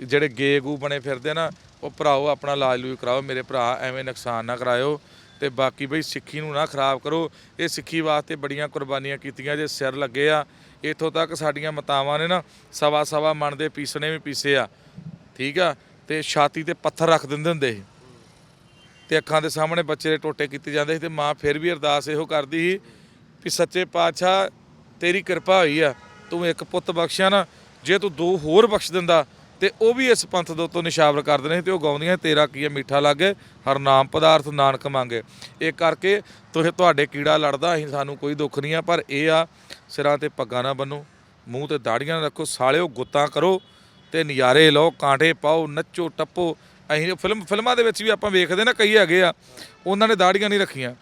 ਜਿਹੜੇ ਗੇ ਗੂ ਬਣੇ ਫਿਰਦੇ ਨਾ, ਉਹ ਭਰਾਓ ਆਪਣਾ ਇਲਾਜ ਲੂਜ ਕਰਾਓ, ਮੇਰੇ ਭਰਾ ਐਵੇਂ ਨੁਕਸਾਨ ਨਾ ਕਰਾਇਓ ਤੇ ਬਾਕੀ ਬਈ ਸਿੱਖੀ ਨੂੰ ਨਾ ਖਰਾਬ ਕਰੋ। ਇਹ ਸਿੱਖੀ ਵਾਸਤੇ ਬੜੀਆਂ ਕੁਰਬਾਨੀਆਂ ਕੀਤੀਆਂ ਜੇ ਸਿਰ ਲੱਗੇ ਆ, ਇੱਥੋਂ ਤੱਕ ਸਾਡੀਆਂ ਮਤਾਵਾਂ ਨੇ ਨਾ ਸਵਾ ਸਵਾ ਮਣ ਦੇ ਪੀਸਣੇ ਵੀ ਪੀਸੇ ਆ, ਠੀਕ ਆ? ਤੇ ਛਾਤੀ ਤੇ ਪੱਥਰ ਰੱਖ ਦਿੰਦੇ ਹੁੰਦੇ ਸੀ। ਤੇ ਅੱਖਾਂ ਦੇ ਸਾਹਮਣੇ ਬੱਚੇ ਦੇ ਟੋਟੇ ਕੀਤੇ ਜਾਂਦੇ ਸੀ ਤੇ ਮਾਂ ਫਿਰ ਵੀ ਅਰਦਾਸ ਇਹੋ ਕਰਦੀ ਸੀ ਕਿ ਸੱਚੇ ਪਾਤਸ਼ਾਹ ਤੇਰੀ ਕਿਰਪਾ ਹੋਈ ਆ, ਤੂੰ ਇੱਕ ਪੁੱਤ ਬਖਸ਼ਿਆ ਨਾ, ਜੇ ਤੂੰ ਦੋ ਹੋਰ ਬਖਸ਼ ਦਿੰਦਾ ਤੇ ਉਹ ਵੀ ਇਸ ਪੰਥ ਦੇ ਉੱਤੋਂ ਨਿਸ਼ਾਵਰ ਕਰਦੇ ਨੇ ਤੇ ਉਹ ਗਾਉਂਦੀਆਂ ਤੇਰਾ ਕੀ ਹੈ ਮਿੱਠਾ ਲਾਗੇ ਹਰ ਨਾਮ ਪਦਾਰਥ ਨਾਨਕ ਮੰਗੇ। ਇਹ ਕਰਕੇ ਤੁਸੀਂ ਤੁਹਾਡੇ ਕੀੜਾ ਲੜਦਾ ਅਸੀਂ ਸਾਨੂੰ ਕੋਈ ਦੁੱਖ ਨਹੀਂ ਆ ਪਰ ਇਹ ਆ ਸਿਰਾਂ ਤੇ ਪੱਗਾਂ ਨਾ ਬੰਨੋ ਮੂੰਹ ਤੇ ਦਾੜੀਆਂ ਨਾ ਰੱਖੋ ਸਾਲਿਓ ਗੁੱਤਾਂ ਕਰੋ ਤੇ ਨਜ਼ਾਰੇ ਲਓ ਕਾਂਟੇ ਪਾਓ ਨੱਚੋ ਟੱਪੋ। ਅਸੀਂ ਫਿਲਮ ਫਿਲਮਾਂ ਦੇ ਵਿੱਚ ਵੀ ਆਪਾਂ ਵੇਖਦੇ ਨਾ ਕਈ ਹੈਗੇ ਆ ਉਹਨਾਂ ਨੇ ਦਾੜੀਆਂ ਨਹੀਂ ਰੱਖੀਆਂ।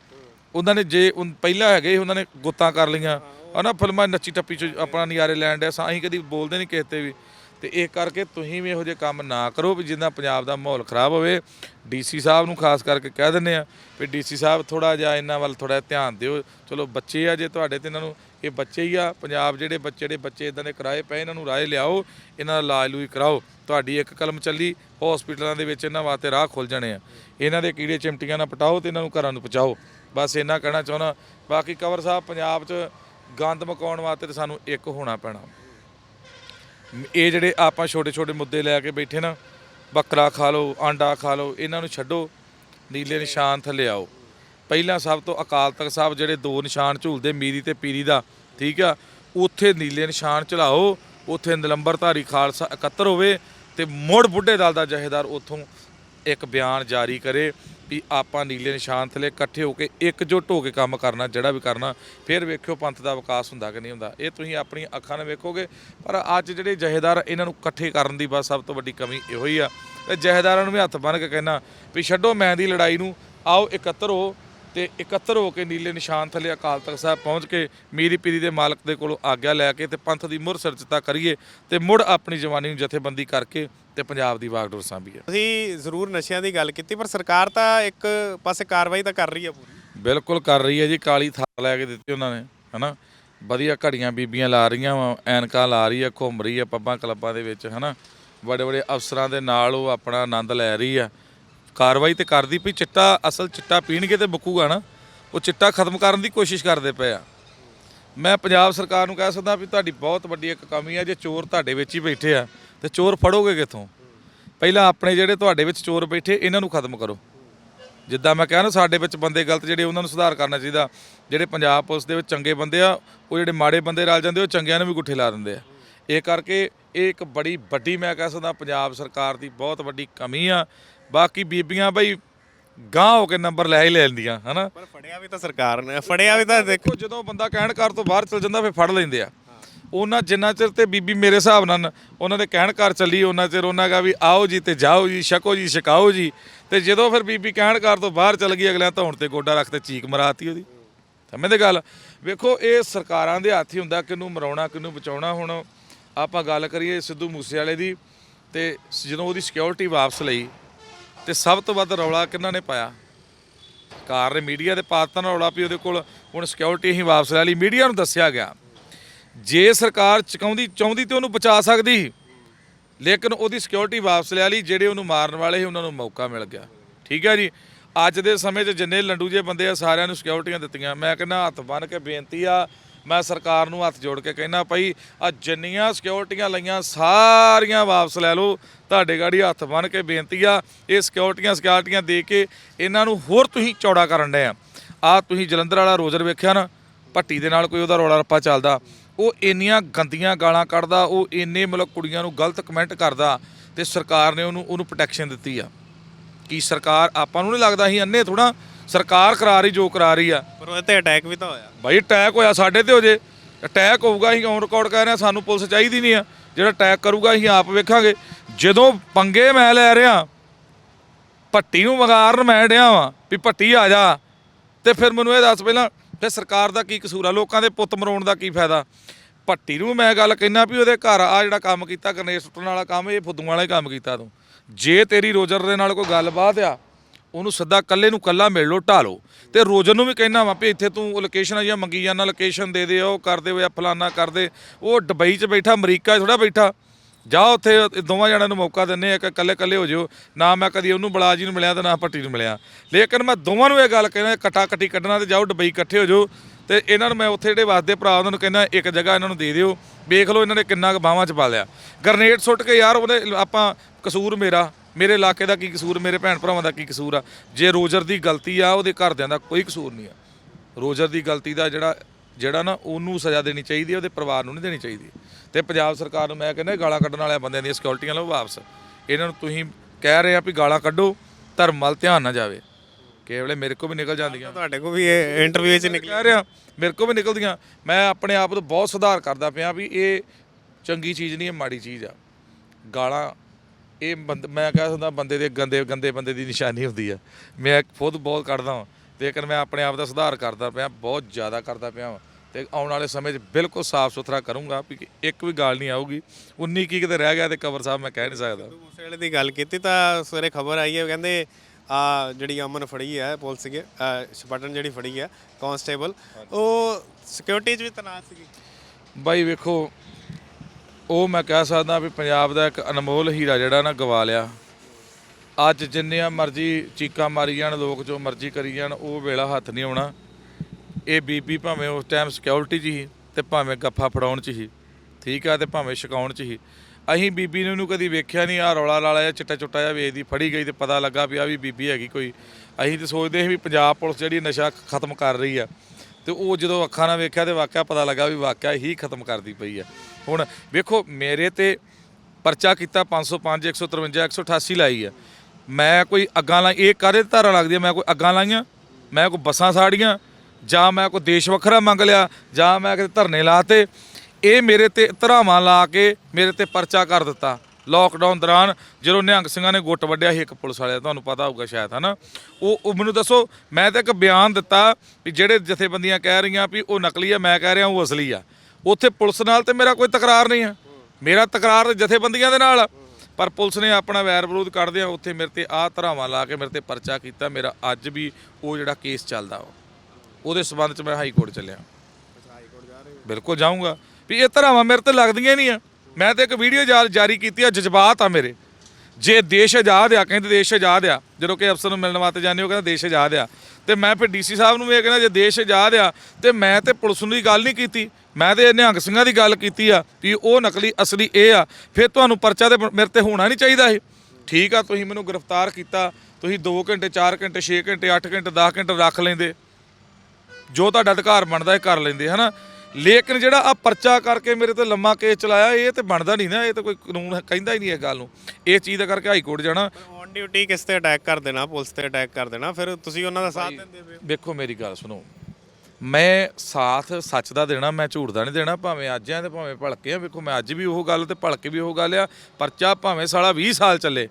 ਉਹਨਾਂ ਨੇ ਜੇ ਪਹਿਲਾਂ ਹੈਗੇ ਸੀ, ਉਹਨਾਂ ਨੇ ਗੁੱਤਾਂ ਕਰ ਲਈਆਂ। ਹਨਾ ਫਿਲਮਾਂ ਨੱਚੀ ਟੱਪੀ ਚ ਆਪਣਾ ਨਜ਼ਾਰੇ ਲੈਣ ਡਿਆ ਅਸੀਂ ਕਦੀ ਬੋਲਦੇ ਨਹੀਂ ਕਿਸੇ ਤੇ ਵੀ। ਤੇ ਇਹ ਕਰਕੇ ਤੁਸੀਂ ਵੀ ਇਹੋ ਜਿਹੇ ਕੰਮ ਨਾ ਕਰੋ ਵੀ ਜਿੱਦਾਂ ਪੰਜਾਬ ਦਾ ਮਾਹੌਲ ਖਰਾਬ ਹੋਵੇ। ਡੀਸੀ ਸਾਹਿਬ ਨੂੰ ਖਾਸ ਕਰਕੇ ਕਹਿ ਦਿੰਦੇ ਆ ਵੀ ਡੀਸੀ ਸਾਹਿਬ ਥੋੜਾ ਜਿਹਾ ਇਹਨਾਂ ਵੱਲ ਥੋੜਾ ਧਿਆਨ ਦਿਓ। ਚਲੋ ਬੱਚੇ ਆ ਜੇ ਤੁਹਾਡੇ ਤੇ ਇਹਨਾਂ ਨੂੰ, ਇਹ ਬੱਚੇ ਹੀ ਆ, ਪੰਜਾਬ ਜਿਹੜੇ ਬੱਚੇ ਜਿਹੜੇ ਬੱਚੇ ਇਦਾਂ ਦੇ ਕਿਰਾਏ ਪਏ ਇਹਨਾਂ ਨੂੰ ਰਾਏ ਲਿਆਓ, ਇਹਨਾਂ ਦਾ ਇਲਾਜ ਲੂਈ ਕਰਾਓ। ਤੁਹਾਡੀ ਇੱਕ ਕਲਮ ਚੱਲੀ ਹਸਪੀਟਲਾਂ ਦੇ ਵਿੱਚ ਇਹਨਾਂ ਵਾਸਤੇ ਰਾਹ ਖੁੱਲ ਜਾਣੇ ਆ। ਇਹਨਾਂ ਦੇ ਕੀੜੇ ਚਿਮਟੀਆਂ ਨਾਲ ਪਟਾਓ ਤੇ ਇਹਨਾਂ ਨੂੰ ਘਰਾਂ ਨੂੰ ਪਹੁੰਚਾਓ। ਬਸ ਇੰਨਾ ਕਹਿਣਾ ਚਾਹੁੰਦਾ। ਬਾਕੀ ਕਵਰ ਸਾਹਿਬ, ਪੰਜਾਬ 'ਚ ਗੰਦ ਮਕਾਉਣ ਵਾਸਤੇ ਤੇ ਸਾਨੂੰ ਇੱਕ ਹੋਣਾ ਪੈਣਾ। ਇਹ ਜਿਹੜੇ ਆਪਾਂ ਛੋਟੇ ਛੋਟੇ ਮੁੱਦੇ ਲੈ ਕੇ ਬੈਠੇ ਨਾ, ਬੱਕਰਾ ਖਾ ਲਓ, ਆਂਡਾ ਖਾ ਲਓ, ਇਹਨਾਂ ਨੂੰ ਛੱਡੋ, ਨੀਲੇ ਨਿਸ਼ਾਨ ਥੱਲੇ ਆਓ। ਪਹਿਲਾਂ ਸਭ ਤੋਂ ਅਕਾਲ ਤਖਤ ਸਾਹਿਬ ਜਿਹੜੇ ਦੋ ਨਿਸ਼ਾਨ ਝੂਲਦੇ, ਮੀਰੀ ਤੇ ਪੀਰੀ ਦਾ, ਠੀਕ ਆ? ਉੱਥੇ ਨੀਲੇ ਨਿਸ਼ਾਨ ਚਲਾਓ ਉੱਥੇ ਨਿਲੰਬਰਧਾਰੀ ਖਾਲਸਾ ਇਕੱਤਰ ਹੋਵੇ ਤੇ ਮੁੜ ਬੁੱਢੇ ਦਲ ਦਾ ਜਹੇਦਾਰ ਉੱਥੋਂ ਇੱਕ ਬਿਆਨ ਜਾਰੀ ਕਰੇ। ਵੀ ਆਪਾਂ ਨੀਲੇ ਨਿਸ਼ਾਨ ਥੱਲੇ ਇਕੱਠੇ ਹੋ ਕੇ ਇਕਜੁੱਟ ਹੋ ਕੇ ਕੰਮ ਕਰਨਾ, ਜਿਹੜਾ ਵੀ ਕਰਨਾ, ਫਿਰ ਵੇਖਿਓ ਪੰਥ ਦਾ ਵਿਕਾਸ ਹੁੰਦਾ ਕਿ ਨਹੀਂ ਹੁੰਦਾ। ਇਹ ਤੁਸੀਂ ਆਪਣੀਆਂ ਅੱਖਾਂ ਨਾਲ ਵੇਖੋਗੇ, ਪਰ ਅੱਜ ਜਿਹੜੇ ਜਹੇਦਾਰ ਇਹਨਾਂ ਨੂੰ ਇਕੱਠੇ ਕਰਨ ਦੀ ਬਸ ਸਭ ਤੋਂ ਵੱਡੀ ਕਮੀ ਇਹੋ ਹੀ ਆ। ਤੇ ਜਹੇਦਾਰਾਂ ਨੂੰ ਵੀ ਹੱਥ ਬੰਨ੍ਹ ਕੇ ਕਹਿਣਾ ਵੀ ਛੱਡੋ ਮੈਂ ਦੀ ਲੜਾਈ ਨੂੰ, ਆਓ ਇਕੱਤਰ ਹੋ ਤੇ ਇਕੱਤਰ ਹੋ ਕੇ ਨੀਲੇ ਨਿਸ਼ਾਨ ਥੱਲੇ ਅਕਾਲ ਤਖਤ ਸਾਹਿਬ ਪਹੁੰਚ ਕੇ ਮੀਰੀ ਪੀਰੀ ਦੇ ਮਾਲਕ ਦੇ ਕੋਲੋਂ ਆਗਿਆ ਲੈ ਕੇ ਤੇ ਪੰਥ ਦੀ ਮੁੜ ਸਿਰਜਤਾ ਕਰੀਏ ਤੇ ਮੁੜ ਆਪਣੀ ਜਵਾਨੀ ਨੂੰ ਜਥੇਬੰਦੀ ਕਰਕੇ ਤੇ ਪੰਜਾਬ ਦੀ ਵਾਗਡੋਰ ਸਾਂਭੀਏ। ਤੁਸੀਂ ਜ਼ਰੂਰ ਨਸ਼ਿਆਂ ਦੀ ਗੱਲ ਕੀਤੀ ਪਰ ਸਰਕਾਰ ਤਾਂ ਇੱਕ ਪਾਸੇ ਕਾਰਵਾਈ ਤਾਂ ਕਰ ਰਹੀ ਹੈ ਪੂਰੀ। ਬਿਲਕੁਲ ਕਰ ਰਹੀ ਹੈ ਜੀ ਕਾਲੀ ਥਾਲ ਲੈ ਕੇ ਦਿੱਤੀ ਉਹਨਾਂ ਨੇ ਹਨਾ? ਵਧੀਆ ਘੜੀਆਂ ਬੀਬੀਆਂ ਲਾ ਰਹੀਆਂ ਵਾ ਐਨਕਾਂ ਲਾ ਰਹੀ ਆ ਘੁੰਮ ਰਹੀ ਆ ਪੱਬਾਂ ਕਲੱਬਾਂ ਦੇ ਵਿੱਚ ਹਨਾ? ਬੜੇ ਬੜੇ ਅਫਸਰਾਂ ਦੇ ਨਾਲ ਉਹ ਆਪਣਾ ਆਨੰਦ ਲੈ ਰਹੀ ਆ ਕਾਰਵਾਈ ਤੇ ਕਰਦੀ ਵੀ ਚਿੱਟਾ ਅਸਲ ਚਿੱਟਾ ਪੀਣਗੇ ਤੇ ਬਕੂਗਾ ਨਾ, ਉਹ ਚਿੱਟਾ ਖਤਮ ਕਰਨ ਦੀ ਕੋਸ਼ਿਸ਼ ਕਰਦੇ ਪਏ ਆ। ਮੈਂ ਪੰਜਾਬ ਸਰਕਾਰ ਨੂੰ ਕਹਿ ਸਕਦਾ ਵੀ ਤੁਹਾਡੀ ਬਹੁਤ ਵੱਡੀ ਇੱਕ ਕਮੀ ਆ, ਜੇ ਚੋਰ ਤੁਹਾਡੇ ਵਿੱਚ ਹੀ ਬੈਠੇ ਆ, ਤੇ ਚੋਰ ਫੜੋਗੇ ਕਿੱਥੋਂ? ਪਹਿਲਾਂ ਆਪਣੇ ਜਿਹੜੇ ਤੁਹਾਡੇ ਵਿੱਚ ਚੋਰ ਬੈਠੇ, ਇਹਨਾਂ ਨੂੰ ਖਤਮ ਕਰੋ। ਜਿੱਦਾਂ ਮੈਂ ਕਿਹਾ ਸਾਡੇ ਵਿੱਚ ਬੰਦੇ ਗਲਤ ਜਿਹੜੇ, ਉਹਨਾਂ ਨੂੰ ਸੁਧਾਰ ਕਰਨਾ ਚਾਹੀਦਾ। ਜਿਹੜੇ ਪੰਜਾਬ ਪੁਲਿਸ ਦੇ ਵਿੱਚ ਚੰਗੇ ਬੰਦੇ ਆ, ਉਹ ਜਿਹੜੇ ਮਾੜੇ ਬੰਦੇ ਰਲ ਜਾਂਦੇ, ਉਹ ਚੰਗਿਆਂ ਨੂੰ ਵੀ ਗੁੱਠੇ ਲਾ ਦਿੰਦੇ ਆ। ਇਹ ਕਰਕੇ ਇਹ ਇੱਕ ਬੜੀ ਵੱਡੀ, ਮੈਂ ਕਹਿ ਸਕਦਾ, ਪੰਜਾਬ ਸਰਕਾਰ ਦੀ ਬਹੁਤ ਵੱਡੀ ਕਮੀ ਆ। ਬਾਕੀ ਬੀਬੀਆਂ ਬਈ ਗਾਂਹ ਹੋ ਕੇ ਨੰਬਰ ਲੈ ਹੀ ਲੈ ਲੈਂਦੀਆਂ ਹਨਾ? ਪਰ ਫੜਿਆ ਵੀ ਤਾਂ ਸਰਕਾਰ ਨੇ ਫੜਿਆ ਵੀ ਤਾਂ ਦੇਖੋ ਜਦੋਂ ਬੰਦਾ ਕਹਿਣ ਘਰ ਤੋਂ ਬਾਹਰ ਚਲ ਜਾਂਦਾ ਫਿਰ ਫੜ ਲੈਂਦੇ ਆ। ਉਹਨਾਂ ਜਿੰਨਾ ਚਿਰ ਤੇ ਬੀਬੀ ਮੇਰੇ ਹਿਸਾਬ ਨਾਲ ਉਹਨਾਂ ਦੇ ਕਹਿਣ ਘਰ ਚੱਲੀ ਉਹਨਾਂ ਚਿਰ ਉਹਨਾਂ ਕਹਾ ਵੀ ਆਓ ਜੀ ਤੇ ਜਾਓ ਜੀ ਛਕੋ ਜੀ ਛਕਾਓ ਜੀ। ਤੇ ਜਦੋਂ ਫਿਰ ਬੀਬੀ ਕਹਿਣ ਘਰ ਤੋਂ ਬਾਹਰ ਚਲ ਗਈ ਅਗਲਿਆਂ ਧੌਣ ਤੇ ਗੋਡਾ ਰੱਖ ਤੇ ਚੀਕ ਮਰਾਤੀ ਉਹਦੀ। ਸਮਝਦੇ ਗੱਲ? ਵੇਖੋ ਇਹ ਸਰਕਾਰਾਂ ਦੇ ਹੱਥ ਹੀ ਹੁੰਦਾ ਕਿਹਨੂੰ ਮਰਾਉਣਾ ਕਿਹਨੂੰ ਬਚਾਉਣਾ। ਹੁਣ ਆਪਾਂ ਗੱਲ ਕਰੀਏ ਸਿੱਧੂ ਮੂਸੇ ਵਾਲੇ ਦੀ ਤੇ ਜਦੋਂ ਉਹਦੀ ਸਿਕਿਉਰਿਟੀ ਵਾਪਸ ਲਈ ਤੇ ਸਭ ਤੋਂ ਵੱਧ ਰੌਲਾ ਕਿਹਨਾਂ ਨੇ ਪਾਇਆ? ਕਾਰ ਨੇ ਮੀਡੀਆ ਦੇ ਪਾਤਾਂ ਨਾਲ ਰੌਲਾ ਵੀ ਉਹਦੇ ਕੋਲ ਹੁਣ ਸਿਕਿਉਰਿਟੀ ਹੀ ਵਾਪਸ ਲੈ ਲਈ। ਮੀਡੀਆ ਨੂੰ ਦੱਸਿਆ ਗਿਆ, ਜੇ ਸਰਕਾਰ ਚਕਾਉਂਦੀ, ਚਾਹੁੰਦੀ ਤੇ ਉਹਨੂੰ ਬਚਾ ਸਕਦੀ ਸੀ। ਲੇਕਿਨ ਉਹਦੀ ਸਿਕਿਉਰਿਟੀ ਵਾਪਸ ਲੈ ਲਈ, ਜਿਹੜੇ ਉਹਨੂੰ ਮਾਰਨ ਵਾਲੇ ਸੀ, ਉਹਨਾਂ ਨੂੰ ਮੌਕਾ ਮਿਲ ਗਿਆ। ਠੀਕ ਹੈ ਜੀ? ਅੱਜ ਦੇ ਸਮੇਂ 'ਚ ਜਿੰਨੇ ਲੰਡੂ ਜੇ ਬੰਦੇ ਆ, ਸਾਰਿਆਂ ਨੂੰ ਸਿਕਿਉਰਿਟੀਆਂ ਦਿੱਤੀਆਂ। ਮੈਂ ਕਹਿੰਦਾ ਹੱਥ ਬੰਨ ਕੇ ਬੇਨਤੀ ਆ ਮੈਂ ਸਰਕਾਰ ਨੂੰ ਹੱਥ ਜੋੜ ਕੇ ਕਹਿੰਦਾ, ਭਾਈ ਆ ਜਿੰਨੀਆਂ ਸਿਕਿਉਰਿਟੀਆਂ ਲਈਆਂ, ਸਾਰੀਆਂ ਵਾਪਸ ਲੈ ਲਓ। ਤੁਹਾਡੇ ਗਾੜੀ ਹੱਥ ਬੰਨ ਕੇ ਬੇਨਤੀ ਆ, ਇਹ ਸਿਕਿਉਰਿਟੀਆਂ ਸਿਕਿਉਰਿਟੀਆਂ ਦੇ ਕੇ ਇਹਨਾਂ ਨੂੰ ਹੋਰ ਤੁਸੀਂ ਚੌੜਾ ਕਰਨ ਡਏ ਆ। ਆ ਤੁਸੀਂ ਜਲੰਧਰ ਵਾਲਾ ਰੋਜ਼ਰ ਵੇਖਿਆ ਨਾ, ਭੱਟੀ ਦੇ ਨਾਲ ਕੋਈ ਉਹਦਾ ਰੌਲਾ ਰੱਪਾ ਚੱਲਦਾ। ਉਹ ਇੰਨੀਆਂ ਗੰਦੀਆਂ ਗਾਲਾਂ ਕੱਢਦਾ, ਉਹ ਇੰਨੇ ਮਤਲਬ ਕੁੜੀਆਂ ਨੂੰ ਗਲਤ ਕਮੈਂਟ ਕਰਦਾ ਤੇ ਸਰਕਾਰ ਨੇ ਉਹਨੂੰ ਉਹਨੂੰ ਪ੍ਰੋਟੈਕਸ਼ਨ ਦਿੱਤੀ ਆ। ਕੀ ਸਰਕਾਰ ਆਪਾਂ ਨੂੰ ਨਹੀਂ ਲੱਗਦਾ ਅਸੀਂ ਅੰਨੇ ਥੋੜਾ ਸਰਕਾਰ ਕਰਾ ਰਹੀ ਜੋ ਕਰਾ ਰਹੀ ਆ। ਪਰ ਉਹ ਤੇ ਅਟੈਕ ਵੀ ਤਾਂ ਹੋਇਆ। ਭਾਈ ਅਟੈਕ ਹੋਇਆ ਸਾਡੇ ਤੇ ਹੋ ਜੇ। ਅਟੈਕ ਹੋਊਗਾ ਅਸੀਂ ਔਨ ਰਿਕਾਰਡ ਕਰ ਰਹੇ ਹਾਂ ਸਾਨੂੰ ਪੁਲਿਸ ਚਾਹੀਦੀ ਨਹੀਂ ਆ। ਜਿਹੜਾ ਅਟੈਕ ਕਰੂਗਾ ਅਸੀਂ ਆਪ ਵੇਖਾਂਗੇ। ਜਦੋਂ ਪੰਗੇ ਮੈਂ ਲੈ ਰਿਹਾ ਭੱਟੀ ਨੂੰ ਵਗਾਰਨ ਮੈਂ ਡਿਆ ਵਾਂ ਵੀ ਭੱਟੀ ਆ ਜਾ। ਤੇ ਫਿਰ ਮੈਨੂੰ ਇਹ ਦੱਸ ਪਹਿਲਾਂ ਫਿਰ ਸਰਕਾਰ ਦਾ ਕੀ ਕਸੂਰ ਆ? ਲੋਕਾਂ ਦੇ ਪੁੱਤ ਮਰਾਉਣ ਦਾ ਕੀ ਫਾਇਦਾ? ਭੱਟੀ ਨੂੰ ਮੈਂ ਗੱਲ ਕਹਿਣਾ ਵੀ ਉਹਦੇ ਘਰ ਆ ਜਿਹੜਾ ਕੰਮ ਕੀਤਾ ਗਣੇਸ਼ ਸੁੱਟਣ ਵਾਲਾ ਕੰਮ ਇਹ ਫੁੱਦੂ ਵਾਲਾ ਹੀ ਕੰਮ ਕੀਤਾ ਤੂੰ। ਜੇ ਤੇਰੀ ਰੋਜਰ ਦੇ ਨਾਲ ਕੋਈ ਗੱਲਬਾਤ ਆ ਉਹਨੂੰ ਸਿੱਧਾ ਕੱਲੇ ਨੂੰ ਕੱਲਾ ਮਿਲ ਲੋ ਢਾਲੋ ਤੇ ਰੋਜ਼ਨ ਨੂੰ ਵੀ ਕਹਿਣਾ ਵਾ ਵੀ ਇੱਥੇ ਤੂੰ ਲੋਕੇਸ਼ਨ ਜਿਹੀਆਂ ਮੰਗੀ ਜਾਂਦਾ ਲੋਕੇਸ਼ਨ ਦੇ ਦੇ, ਉਹ ਕਰਦੇ ਹੋਇਆ ਫਲਾਨਾ ਕਰਦੇ ਉਹ ਦੁਬਈ 'ਚ ਬੈਠਾ, ਅਮਰੀਕਾ 'ਚ ਥੋੜਾ ਬੈਠਾ। ਜਾਓ ਉੱਥੇ ਦੋਵਾਂ ਜਣਿਆਂ ਨੂੰ ਮੌਕਾ ਦਿੰਨੇ ਆ ਕਿ ਇਕੱਲੇ ਇਕੱਲੇ ਹੋ ਜਿਓ। ਨਾ ਮੈਂ ਕਦੀ ਉਹਨੂੰ ਬਲਾ ਜੀ ਨੂੰ ਮਿਲਿਆ ਤੇ ਨਾ ਭੱਟੀ ਨੂੰ ਮਿਲਿਆ। ਲੇਕਿਨ ਮੈਂ ਦੋਵਾਂ ਨੂੰ ਇਹ ਗੱਲ ਕਹਿੰਦਾ ਕਟਾ ਕਟੀ ਕੱਢਣਾ ਤੇ ਜਾਓ, ਡਬਈ ਇਕੱਠੇ ਹੋ ਜਾਓ। ਤੇ ਇਹਨਾਂ ਨੂੰ ਮੈਂ ਉੱਥੇ ਜਿਹੜੇ ਵਸਦੇ ਭਰਾ, ਉਹਨਾਂ ਨੂੰ ਕਹਿੰਦਾ ਇੱਕ ਜਗ੍ਹਾ ਇਹਨਾਂ ਨੂੰ ਦੇ ਦਿਓ। ਵੇਖ ਲਓ ਇਹਨਾਂ ਨੇ ਕਿੰਨਾ ਕੁ ਬਾਹਾਂ 'ਚ ਪਾ ਲਿਆ। ਗਰਨੇਡ ਸੁੱਟ ਕੇ ਯਾਰ ਉਹਨੇ, ਆਪਾਂ ਕਸੂਰ ਮੇਰਾ। ਮੇਰੇ ਇਲਾਕੇ ਦਾ ਕੀ ਕਸੂਰ ਮੇਰੇ ਭੈਣ ਭਰਾਵਾਂ ਦਾ ਕੀ ਕਸੂਰ ਆ? ਜੇ ਰੋਜਰ ਦੀ ਗਲਤੀ ਆ ਉਹਦੇ ਘਰਦਿਆਂ ਦਾ ਕੋਈ ਕਸੂਰ ਨਹੀਂ ਆ। ਰੋਜਰ ਦੀ ਗਲਤੀ ਦਾ ਜਿਹੜਾ ਜਿਹੜਾ ਨਾ ਉਹਨੂੰ ਸਜ਼ਾ ਦੇਣੀ ਚਾਹੀਦੀ ਹੈ ਉਹਦੇ ਪਰਿਵਾਰ ਨੂੰ ਨਹੀਂ ਦੇਣੀ ਚਾਹੀਦੀ। ਤੇ ਪੰਜਾਬ ਸਰਕਾਰ ਨੂੰ ਮੈਂ ਕਹਿੰਦਾ ਗਾਲਾਂ ਕੱਢਣ ਵਾਲਿਆਂ ਬੰਦਿਆਂ ਦੀਆਂ ਸਿਕਿਉਰਿਟੀਆਂ ਲਓ ਵਾਪਸ। ਇਹਨਾਂ ਨੂੰ ਤੁਸੀਂ ਕਹਿ ਰਹੇ ਆ ਵੀ ਗਾਲਾਂ ਕੱਢੋ ਧਰਮ ਵੱਲ ਧਿਆਨ ਨਾ ਜਾਵੇ। ਕੇਵਲੇ ਮੇਰੇ ਕੋ ਵੀ ਨਿਕਲ ਜਾਂਦੀਆਂ। ਤੁਹਾਡੇ ਕੋਲ ਵੀ ਇਹ ਇੰਟਰਵਿਊ 'ਚ ਨਿਕਲਿਆ। ਕਹਿ ਰਿਹਾ ਮੇਰੇ ਕੋ ਵੀ ਨਿਕਲਦੀਆਂ। ਮੈਂ ਆਪਣੇ ਆਪ ਨੂੰ ਬਹੁਤ ਸੁਧਾਰ ਕਰਦਾ ਪਿਆ ਵੀ ਇਹ ਚੰਗੀ ਚੀਜ਼ ਨਹੀਂ ਇਹ ਮਾੜੀ ਚੀਜ਼ ਆ। ਗਾਲਾਂ ਇਹ ਬੰਦ ਮੈਂ ਕਹਿ ਸਕਦਾ ਬੰਦੇ ਦੇ ਗੰਦੇ ਗੰਦੇ ਬੰਦੇ ਦੀ ਨਿਸ਼ਾਨੀ ਹੁੰਦੀ ਆ। ਮੈਂ ਖੁਦ ਬਹੁਤ ਕੱਢਦਾ ਹਾਂ ਲੇਕਿਨ ਮੈਂ ਆਪਣੇ ਆਪ ਦਾ ਸੁਧਾਰ ਕਰਦਾ ਪਿਆ ਬਹੁਤ ਜ਼ਿਆਦਾ ਕਰਦਾ ਪਿਆ ਵਾਂ। ਤੇ ਆਉਣ ਵਾਲੇ ਸਮੇਂ 'ਚ ਬਿਲਕੁਲ ਸਾਫ਼ ਸੁਥਰਾ ਕਰੂੰਗਾ ਵੀ ਕਿ ਇੱਕ ਵੀ ਗਾਲ ਨਹੀਂ ਆਊਗੀ। 19 ਕੀ ਕਿਤੇ ਰਹਿ ਗਿਆ ਤੇ ਕਵਰ ਸਾਹਿਬ ਮੈਂ ਕਹਿ ਨਹੀਂ ਸਕਦਾ। ਮੂਸੇ ਵਾਲੇ ਦੀ ਗੱਲ ਕੀਤੀ ਤਾਂ ਸਵੇਰੇ ਖਬਰ ਆਈ ਹੈ ਕਹਿੰਦੇ ਆ ਜਿਹੜੀ ਅਮਨ ਫੜੀ ਹੈ ਪੁਲਿਸ ਕੇ ਸਪਾਟਨ ਜਿਹੜੀ ਫੜੀ ਹੈ ਕਾਂਸਟੇਬਲ ਉਹ ਸਿਕਿਉਰਿਟੀ 'ਚ ਵੀ ਤਨਾਤ ਸੀਗੀ। ਬਾਈ ਵੇਖੋ ਉਹ ਮੈਂ ਕਹਿ ਸਕਦਾ ਵੀ ਪੰਜਾਬ ਦਾ ਇੱਕ ਅਨਮੋਲ ਹੀਰਾ ਜਿਹੜਾ ਨਾ ਗਵਾ ਲਿਆ ਅੱਜ ਜਿੰਨੀਆਂ ਮਰਜ਼ੀ ਚੀਕਾਂ ਮਾਰੀ ਜਾਣ, ਲੋਕ ਜੋ ਮਰਜ਼ੀ ਕਰੀ ਜਾਣ, ਉਹ ਵੇਲਾ ਹੱਥ ਨਹੀਂ ਆਉਣਾ। ਇਹ ਬੀਬੀ ਭਾਵੇਂ ਉਸ ਟਾਈਮ ਸਿਕਿਉਰਿਟੀ 'ਚ ਹੀ ਤੇ ਭਾਵੇਂ ਗੱਫਾ ਫੜਾਉਣ 'ਚ ਹੀ ਠੀਕ ਆ ਤੇ ਭਾਵੇਂ ਛਕਾਉਣ 'ਚ ਹੀ ਅਸੀਂ ਬੀਬੀ ਨੂੰ ਇਹਨੂੰ ਕਦੀ ਵੇਖਿਆ ਨਹੀਂ ਆ ਰੌਲਾ ਲਾਲਾ ਜਿਹਾ ਚਿੱਟਾ ਚੁੱਟਾ ਜਿਹਾ ਵੇਚਦੀ ਫੜੀ ਗਈ ਤੇ ਪਤਾ ਲੱਗਾ ਵੀ ਆ ਵੀ ਬੀਬੀ ਹੈਗੀ ਕੋਈ। ਅਸੀਂ ਤੇ ਸੋਚਦੇ ਸੀ ਵੀ ਪੰਜਾਬ ਪੁਲਿਸ ਜਿਹੜੀ ਨਸ਼ਾ ਖਤਮ ਕਰ ਰਹੀ ਆ। ਤੇ ਉਹ ਜਦੋਂ ਅੱਖਾਂ ਨਾਲ ਵੇਖਿਆ ਤੇ ਵਾਕਿਆ ਪਤਾ ਲੱਗਾ ਵੀ ਵਾਕਿਆ ਹੀ ਖਤਮ ਕਰਦੀ ਪਈ ਆ। ਹੁਣ ਵੇਖੋ, ਮੇਰੇ ਤੇ ਪਰਚਾ ਕੀਤਾ 505 153 188 ਲਾਈ ਆ। ਮੈਂ ਕੋਈ ਅੱਗਾਂ ਲਾ ਇਹ ਕਾਹਦੇ ਤੇ ਧਾਰਾ ਲੱਗਦੀ ਮੈਂ ਕੋਈ ਅੱਗਾਂ ਲਾਈਆਂ? ਮੈਂ ਕੋਈ ਬੱਸਾਂ ਸਾੜੀਆਂ? ਜਾਂ ਮੈਂ ਕੋਈ ਦੇਸ਼ ਵੱਖਰਾ ਮੰਗ ਲਿਆ? ਜਾਂ ਮੈਂ ਕਿਤੇ ਧਰਨੇ ਲਾਤੇ? ਇਹ ਮੇਰੇ ਤੇ ਧਰਾਵਾਂ ਲਾ ਕੇ ਮੇਰੇ ਤੇ ਪਰਚਾ ਕਰ ਦਿੱਤਾ। ਲੋਕਡਾਊਨ ਦੌਰਾਨ ਜਦੋਂ ਨਿਹੰਗ ਸਿੰਘਾਂ ਨੇ ਗੁੱਟ ਵੱਢਿਆ ਸੀ ਇੱਕ ਪੁਲਿਸ ਵਾਲਿਆ ਤੁਹਾਨੂੰ ਪਤਾ ਹੋਊਗਾ ਸ਼ਾਇਦ ਹਨਾ? ਉਹ ਉਹ ਮੈਨੂੰ ਦੱਸੋ ਮੈਂ ਤਾਂ ਇੱਕ ਬਿਆਨ ਦਿੱਤਾ ਵੀ ਜਿਹੜੇ ਜਥੇਬੰਦੀਆਂ ਕਹਿ ਰਹੀਆਂ ਵੀ ਉਹ ਨਕਲੀ ਆ ਮੈਂ ਕਹਿ ਰਿਹਾ ਉਹ ਅਸਲੀ ਆ। ਉੱਥੇ ਪੁਲਿਸ ਨਾਲ ਤੇ ਮੇਰਾ ਕੋਈ ਤਕਰਾਰ ਨਹੀਂ ਆ। ਮੇਰਾ ਤਕਰਾਰ ਜਥੇਬੰਦੀਆਂ ਦੇ ਨਾਲ ਆ। ਪਰ ਪੁਲਿਸ ਨੇ ਆਪਣਾ ਵੈਰ ਵਿਰੋਧ ਕੱਢਦਿਆਂ ਉੱਥੇ ਮੇਰੇ ਤੇ ਆਹ ਧਰਾਵਾਂ ਲਾ ਕੇ ਮੇਰੇ ਤੇ ਪਰਚਾ ਕੀਤਾ। ਮੇਰਾ ਅੱਜ ਵੀ ਉਹ ਜਿਹੜਾ ਕੇਸ ਚੱਲਦਾ ਵਾ ਉਹਦੇ ਸਬੰਧ ਚ ਮੈਂ ਹਾਈ ਕੋਰਟ ਚੱਲਿਆ ਬਿਲਕੁਲ ਜਾਊਂਗਾ। ਵੀ ਇਹ ਧਰਾਵਾਂ ਮੇਰੇ ਤੇ ਲੱਗਦੀਆਂ ਨਹੀਂ ਆ। ਮੈਂ ਤਾਂ ਇੱਕ ਵੀਡੀਓ ਜਾਰੀ ਕੀਤੀ ਆ, ਜਜ਼ਬਾਤ ਆ ਮੇਰੇ। ਜੇ ਦੇਸ਼ ਆਜ਼ਾਦ ਆ, ਕਹਿੰਦੇ ਦੇਸ਼ ਆਜ਼ਾਦ ਆ, ਜਦੋਂ ਕਿ ਅਫਸਰ ਨੂੰ ਮਿਲਣ ਵਾਸਤੇ ਜਾਂਦੇ ਉਹ ਕਹਿੰਦਾ ਦੇਸ਼ ਆਜ਼ਾਦ ਆ। ਤੇ ਮੈਂ ਫਿਰ ਡੀਸੀ ਸਾਹਿਬ ਨੂੰ ਵੀ ਇਹ ਕਹਿੰਦਾ, ਜੇ ਦੇਸ਼ ਆਜ਼ਾਦ ਆ, ਤੇ ਮੈਂ ਤੇ ਪੁਲਿਸ ਨੂੰ ਦੀ ਗੱਲ ਨਹੀਂ ਕੀਤੀ। ਮੈਂ ਤੇ ਨਿਹੰਗ ਸਿੰਘਾਂ ਦੀ ਗੱਲ ਕੀਤੀ ਆ ਵੀ ਉਹ ਨਕਲੀ ਅਸਲੀ ਇਹ ਆ। ਫਿਰ ਤੁਹਾਨੂੰ ਪਰਚਾ ਤੇ ਮੇਰੇ ਤੇ ਹੋਣਾ ਨਹੀਂ ਚਾਹੀਦਾ ਇਹ। ਠੀਕ ਆ, ਤੁਸੀਂ ਮੈਨੂੰ ਗ੍ਰਿਫਤਾਰ ਕੀਤਾ। ਤੁਸੀਂ 2 ਘੰਟੇ 4 ਘੰਟੇ 6 ਘੰਟੇ 8 ਘੰਟੇ 10 ਘੰਟੇ ਰੱਖ ਲੈਂਦੇ। ਜੋ ਤੁਹਾਡਾ ਅਧਿਕਾਰ ਬਣਦਾ, ਇਹ ਕਰ ਲੈਂਦੇ, ਹਨਾ? ਲੇਕਿਨ ਜਿਹੜਾ ਆ ਪਰਚਾ ਕਰਕੇ ਮੇਰੇ ਤੇ ਲੰਮਾ ਕੇਸ ਚਲਾਇਆ ਇਹ ਤੇ ਬਣਦਾ ਨਹੀਂ ਨਾ ਇਹ ਤਾਂ ਕੋਈ ਕਾਨੂੰਨ ਕਹਿੰਦਾ ਹੀ ਨਹੀਂ ਇਹ ਗੱਲ ਨੂੰ। ਇਹ ਚੀਜ਼ ਦਾ ਕਰਕੇ ਹਾਈ ਕੋਰਟ ਜਾਣਾ। ਔਨ ਡਿਊਟੀ ਕਿਸ ਤੇ ਅਟੈਕ ਕਰ ਦੇਣਾ ਪੁਲਿਸ ਤੇ ਅਟੈਕ ਕਰ ਦੇਣਾ ਫਿਰ ਤੁਸੀਂ ਉਹਨਾਂ ਦਾ ਸਾਥ ਦਿੰਦੇ ਹੋ। ਵੇਖੋ ਮੇਰੀ ਗੱਲ ਸੁਣੋ। ਮੈਂ ਸਾਥ ਸੱਚ ਦਾ ਦੇਣਾ ਮੈਂ ਝੂਠ ਦਾ ਨਹੀਂ ਦੇਣਾ ਭਾਵੇਂ ਅੱਜ ਆ ਤੇ ਭਾਵੇਂ ਭਲਕੇ ਆ ਵੇਖੋ ਮੈਂ ਅੱਜ ਵੀ ਉਹ ਗੱਲ ਤੇ ਭਲਕੇ ਵੀ ਉਹ ਗੱਲ ਆ ਪਰਚਾ ਭਾਵੇਂ ਸਾਲਾ 20 ਸਾਲ ਚੱਲੇ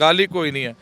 ਗੱਲ ਹੀ ਕੋਈ ਨਹੀਂ ਹੈ